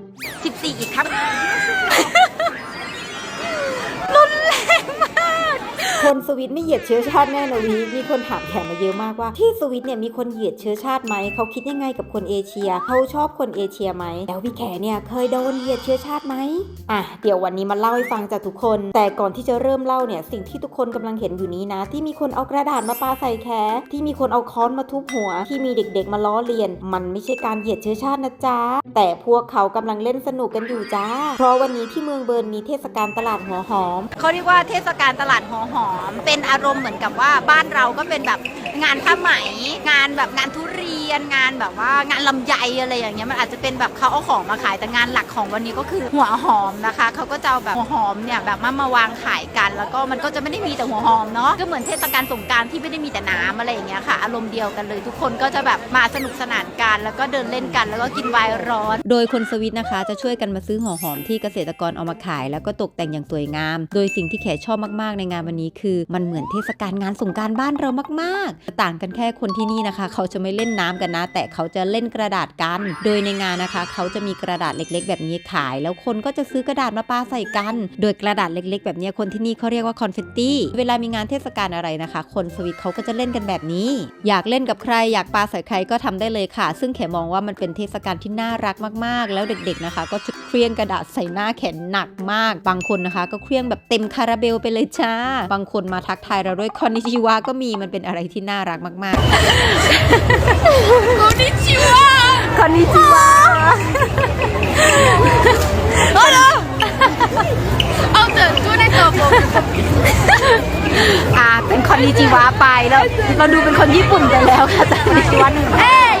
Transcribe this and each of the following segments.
14อีกครับ คนสวิตไม่เหยียดเชื้อชาติแน่นะวีมีคนถามแถมมาเยอะมากว่า ที่สวิตเนี่ยมีคนเหยียดเชื้อชาติไหมเขาคิดยังไงกับคนเอเชียเขาชอบคนเอเชียไหมแล้วพี่แขเนี่ยเคยโดนเหยียดเชื้อชาติไหมอะเดี๋ยววันนี้มาเล่าให้ฟังจากทุกคน แต่ก่อนที่จะเริ่มเล่าเนี่ยสิ่งที่ทุกคนกำลังเห็นอยู่นี้นะ ที่มีคนเอากระดาษมาปาใส่แขที่มีคนเอาค้อนมาทุบหัว ที่มีเด็กๆมาล้อเลียน มันไม่ใช่การเหยียดเชื้อชาตินะจ๊ะแต่พวกเขากำลังเล่นสนุกกันอยู่จ้าเพราะวันนี้ที่เมืองเบิร์นมีเทศกาลตลาดหัวหอมเขาเรียกว่าเทศกาลตลาดหอหอมเป็นอารมณ์เหมือนกับว่าบ้านเราก็เป็นแบบงานผ้าไหม งานแบบงานทุเรียนงานแบบว่างานลำไยอะไรอย่างเงี้ยมันอาจจะเป็นแบบเขาเอาของมาขายแต่งานหลักของวันนี้ก็คือหัวหอมนะคะเขาก็จะเอาแบบหัวหอมเนี่ยแบบมามาวางขายกัน แล้วก็มันก็จะไม่ได้มีแต่หัวหอมเนาะก็เหมือนเทศกาลสงกรารที่ไม่ได้มีแต่น้ำอะไรอย่างเงี้ยค่ะอารมณ์เดียวกันเลย ทุกคนก็จะแบบมาสนุกสนานกันแล้วก็เดินเล่นกันแล้วก็กินไวน์ร้อน โดยคนสวิตนะคะ จะช่วยกันมาซื้อหัวหอมที่เกษตรกรเอามาขาย แล้วก็ตกแต่งอย่างสวยงาม โดยสิ่งที่แขชอบมากๆ ในงานวันนี้คือ มันเหมือนเทศกาลงานสงกรารบ้านเรามากๆ ต่างกันแค่คนที่นี่นะคะ เขาจะไม่เล่นน้ำกันนะ แต่เขาจะเล่นกระดาษกัน โดยในงานนะคะ เขาจะมีกระดาษเล็ก ๆ แบบนี้ขาย แล้วคนก็จะซื้อกระดาษมาปาใส่กัน โดยกระดาษเล็ก ๆ แบบนี้คนที่นี่เขาเรียกว่าคอนเฟตตี้ เวลามีงานเทศกาลอะไรนะคะ คนสวิตเขาก็จะเล่นกันแบบนี้ อยากเล่นกับใครอยากปาใส่ใครก็ทำได้เลยค่ะ ซึ่งแขมองว่ามันเป็นเทศกาลที่น่ารักมากๆ แล้วเด็กๆนะคะ ก็จะเคลี้ยงกระดาษใส่หน้าแขนหนักมาก บางคนนะคะ ก็เคลี้ยงแบบเต็มคาราเบลไปเลยจ้า บางคนมาทักทายเราด้วยคอนนิชิวาก็มีมันเป็นอะไรที่น่ารักมาก ๆคอนนิชิวะคอนนิชิวะโอ้โหเอาเถอะช่วยได้ตัวผมอ่า เป็นคอนนิจิวะไปแล้ว เราดูเป็นคนญี่ปุ่นไปแล้วค่ะจากคอนนิจิวะหนึ่งเอ้ย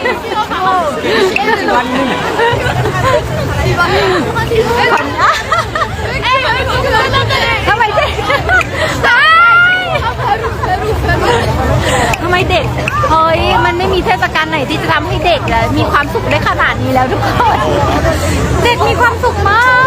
คอนนิจิวะหนึ่งคอนเอ้ยทำไมเด็กทำไมเด็ก เฮ้ย มันไม่มีเทศกาลไห นที่จะทำให้เด็กเลยมีความสุขได้ขนาดนี้แล้วทุกคน เด็กมีความสุขมาก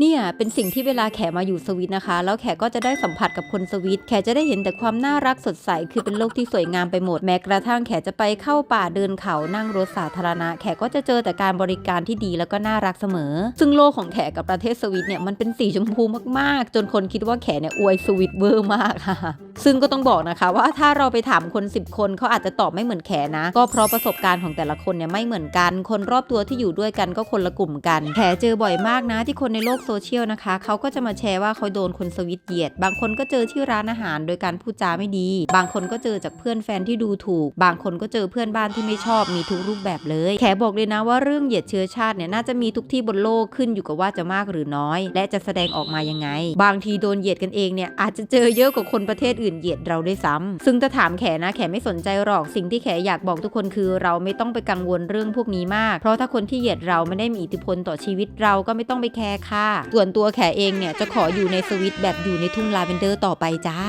เนี่ยเป็นสิ่งที่เวลาแขมาอยู่สวิตนะคะ แล้วแขก็จะได้สัมผัสกับคนสวิต แขจะได้เห็นแต่ความน่ารักสดใสคือเป็นโลกที่สวยงามไปหมด แม้กระทั่งแขจะไปเข้าป่าเดินเขานั่งรถสาธารณะ แขก็จะเจอแต่การบริการที่ดีแล้วก็น่ารักเสมอ ซึ่งโลกของแขกับประเทศสวิตเนี่ยมันเป็นสีชมพูมากๆ จนคนคิดว่าแขเนี่ยอวยสวิตเวอร์มากค่ะซึ่งก็ต้องบอกนะคะว่าถ้าเราไปถามคน 10 คนเขาอาจจะตอบไม่เหมือนแขนะ ก็เพราะประสบการณ์ของแต่ละคนเนี่ยไม่เหมือนกัน คนรอบตัวที่อยู่ด้วยกันก็คนละกลุ่มกัน แขเจอบ่อยมากนะที่คนในโลกโซเชียลนะคะ เขาก็จะมาแชร์ว่าเขาโดนคนสวิตเหยียด บางคนก็เจอที่ร้านอาหารโดยการพูดจาไม่ดี บางคนก็เจอจากเพื่อนแฟนที่ดูถูก บางคนก็เจอเพื่อนบ้านที่ไม่ชอบมีทุกรูปแบบเลย แขบอกเลยนะว่าเรื่องเหยียดเชื้อชาติเนี่ยน่าจะมีทุกที่บนโลกขึ้นอยู่กับว่าจะมากหรือน้อย และจะแสดงออกมายังไง บางทีโดนเหยียดกันเองเนี่ยอาจจะเจอเยอะกว่าคนประเทศอื่นเหยียดเราด้วยซ้ำซึ่งถ้าถามแขนะแขไม่สนใจหรอกสิ่งที่แขอยากบอกทุกคนคือ เราไม่ต้องไปกังวลเรื่องพวกนี้มาก เพราะถ้าคนที่เหยียดเราไม่ได้มีอิทธิพลต่อชีวิตเราก็ไม่ต้องไปแคร์ค่ะส่วนตัวแขเองเนี่ยจะขออยู่ในสวิตแบบอยู่ในทุ่งลาเวนเดอร์ต่อไปจ้า